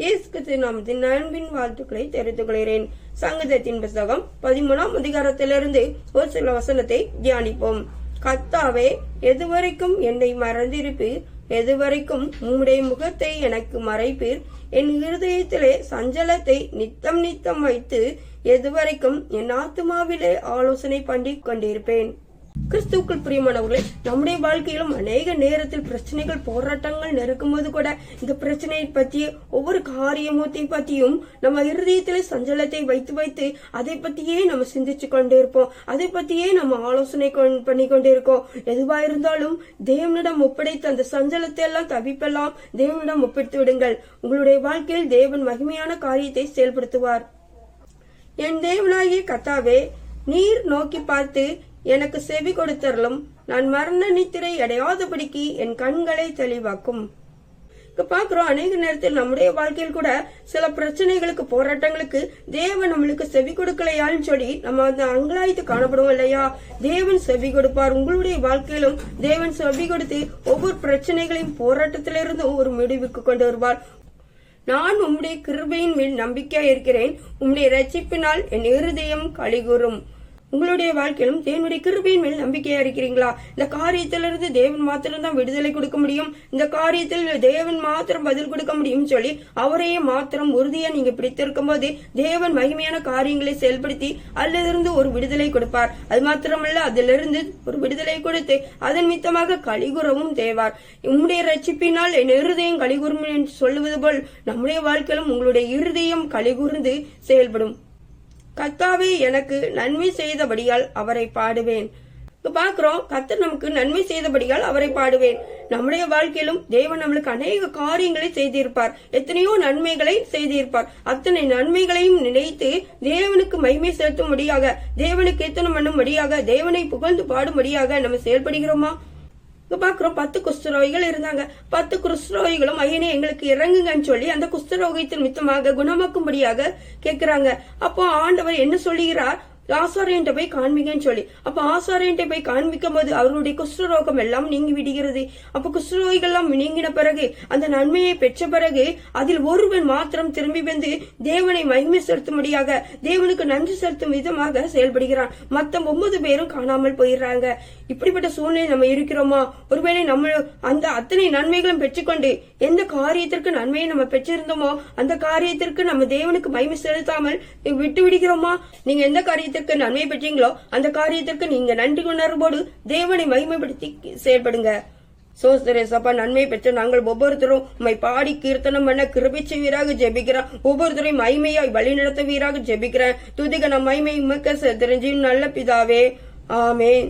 இயேசு கிறிஸ்து நாமத்தின் அன்பின் வாழ்த்துக்களை தெரிவித்துக் கொள்கிறேன். சங்கீதத்தின் புஸ்தகம் பதிமூணாம் அதிகாரத்திலிருந்து ஒரு சில வசனத்தை தியானிப்போம். கத்தாவே எதுவரைக்கும் என்னை மறந்திருப்பீர்? எதுவரைக்கும் உம்முடைய முகத்தை எனக்கு மறைப்பீர்? என் இருதயத்திலே சஞ்சலத்தை நித்தம் நித்தம் வைத்து எதுவரைக்கும் என் ஆத்துமாவிலே ஆலோசனை பண்ணி கொண்டிருப்பேன். கிறிஸ்துவுக்குள் பிரியமானவர்களே நம்முடைய வாழ்க்கையிலும் அநேக நேரத்தில் பிரச்சனைகள் போராட்டங்கள் நெருக்கும் போது கூட இந்த பிரச்சனையை பற்றி ஒவ்வொரு காரியமூத்தை பற்றியும் நம்ம இருதயத்திலே சஞ்சலத்தை வைத்து வைத்து அதை பத்தியே நம்ம சிந்திச்சு கொண்டு இருப்போம். அதை பத்தியே நம்ம ஆலோசனை கொண்- பண்ணி கொண்டு இருக்கோம். எதுவா இருந்தாலும் தேவனிடம் ஒப்படைத்து அந்த சஞ்சலத்தை எல்லாம் தவிப்பெல்லாம் தேவனிடம் ஒப்பிட்டு விடுங்கள். உங்களுடைய வாழ்க்கையில் தேவன் மகிமையான காரியத்தை செயல்படுத்துவார். என் தேவனாகிய கத்தாவே நீர் நோக்கி பார்த்து எனக்கு செவி கொடுத்தருளும். நான் மரண நித்திரை அடையாதபடிக்கு என் கண்களை தெளிவாக்கும். பாக்குறோம் அநேக நேரத்தில் நம்முடைய வாழ்க்கையில் கூட சில பிரச்சனைகளுக்கு போராட்டங்களுக்கு தேவன் நம்மளுக்கு செவி கொடுக்கலையான்னு சொல்லி நம்ம வந்து அங்கலாய்த்து காணப்படுவோம் இல்லையா? தேவன் செவி கொடுப்பார். உங்களுடைய வாழ்க்கையிலும் தேவன் செவி கொடுத்து ஒவ்வொரு பிரச்சனைகளையும் போராட்டத்திலிருந்து ஒரு முடிவுக்கு கொண்டு வருவார். நான் உம்முடைய கிருபையின் மேல் நம்பிக்கையா இருக்கிறேன். உம்முடைய ரட்சிப்பினால் என் இருதயம் கலிகூறும் உங்களுடைய வாழ்க்கையிலும் தேவனுடைய கிருபையின் மேல் நம்பிக்கையா இருக்கிறீங்களா இந்த காரியத்திலிருந்து தேவன் மாத்திரம் தான் விடுதலை கொடுக்க முடியும். இந்த காரியத்தில் தேவன் மாத்திரம் பதில் கொடுக்க முடியும் சொல்லி அவரையே மாத்திரம் உறுதியா நீங்க பிடித்திருக்கும் போது தேவன் மகிமையான காரியங்களை செயல்படுத்தி அதிலிருந்து ஒரு விடுதலை கொடுப்பார். அது மாத்திரமல்ல அதிலிருந்து ஒரு விடுதலை கொடுத்து அதன் மித்தமாக கலிகுறவும் தேவார். உம்முடைய ரட்சிப்பினால் என் இருதயம் கலிகுறும் என்று சொல்லுவது போல் நம்முடைய வாழ்க்கையிலும் உங்களுடைய இருதயம் கலிகுர்ந்து செயல்படும். கத்தாவே எனக்கு நன்மை செய்தபடியால் அவரை பாடுவேன். பாக்குறோம் கத்தர் நமக்கு நன்மை செய்தபடியால் அவரை பாடுவேன். நம்முடைய வாழ்க்கையிலும் தேவன் நம்மளுக்கு அநேக காரியங்களை செய்திருப்பார். எத்தனையோ நன்மைகளை செய்திருப்பார். அத்தனை நன்மைகளையும் நினைத்து தேவனுக்கு மகிமை செலுத்தும்படியாக தேவனுக்கு எத்தனை பண்ணும்படியாக தேவனை புகழ்ந்து பாடும்படியாக நம்ம செயல்படுகிறோமா? இங்கே பார்க்குறோம் பத்து குஷ்டரோகிகள் இருந்தாங்க. பத்து குஷ்டரோகிகளும் ஐயனே எங்களுக்கு இறங்குங்கன்னு சொல்லி அந்த குஷ்டரோகத்தின் மித்தமாக குணமாக்கும்படியாக கேட்கிறாங்க அப்போ ஆண்டவர் என்ன சொல்லுகிறார்? ஆசாரியன்ட்ட போய் காண்பிங்கன்னு சொல்லி. அப்ப ஆசாரியன்ட்ட போய் காண்பிக்கும் போது அவருடைய குஷ்டரோகம் எல்லாம் நீங்கி விடுகிறது. அப்ப குஷ்டரோகிகள்லாம் நீங்கின பிறகு அந்த நன்மையை பெற்ற பிறகு அதில் ஒருவன் மாத்திரம் திரும்பி வந்து தேவனை மகிமை செலுத்தும்படியாக தேவனுக்கு நன்றி செலுத்தும் விதமாக செயல்படுகிறான். மத்த ஒன்பது பேரும் காணாமல் போயிடுறாங்க. இப்படிப்பட்ட சூழ்நிலை நம்ம இருக்கிறோமா? ஒருவேளை நம்ம அந்த அத்தனை நன்மைகளும் பெற்றுக்கொண்டு எந்த காரியத்திற்கு நன்மையை நம்ம பெற்றிருந்தோமோ அந்த காரியத்திற்கு நம்ம தேவனுக்கு மகிமை செலுத்தாமல் விட்டு விடுகிறோமா? நீங்க எந்த காரியத்தை காரியத்திற்கு நன்மை பெற்றீங்களோ அந்த காரியத்திற்கு நீங்க நன்றி உணர்வோடு தேவனை மகிமைப்படுத்தி செயல்படுங்க. சோஸ்தரேசப்பா நன்மை பெற்ற நாங்கள் ஒவ்வொருத்தரும் உண்மை பாடி கீர்த்தனம் பண்ண கிருபிச்ச வீராக ஜெபிக்கிறோம். ஒவ்வொருத்தரையும் மகிமையாய் வழி நடத்துவீராக ஜெபிக்கிறேன். துதிக நம் மகிமை உமக்க தெரிஞ்சு நல்ல பிதாவே. ஆமேன்.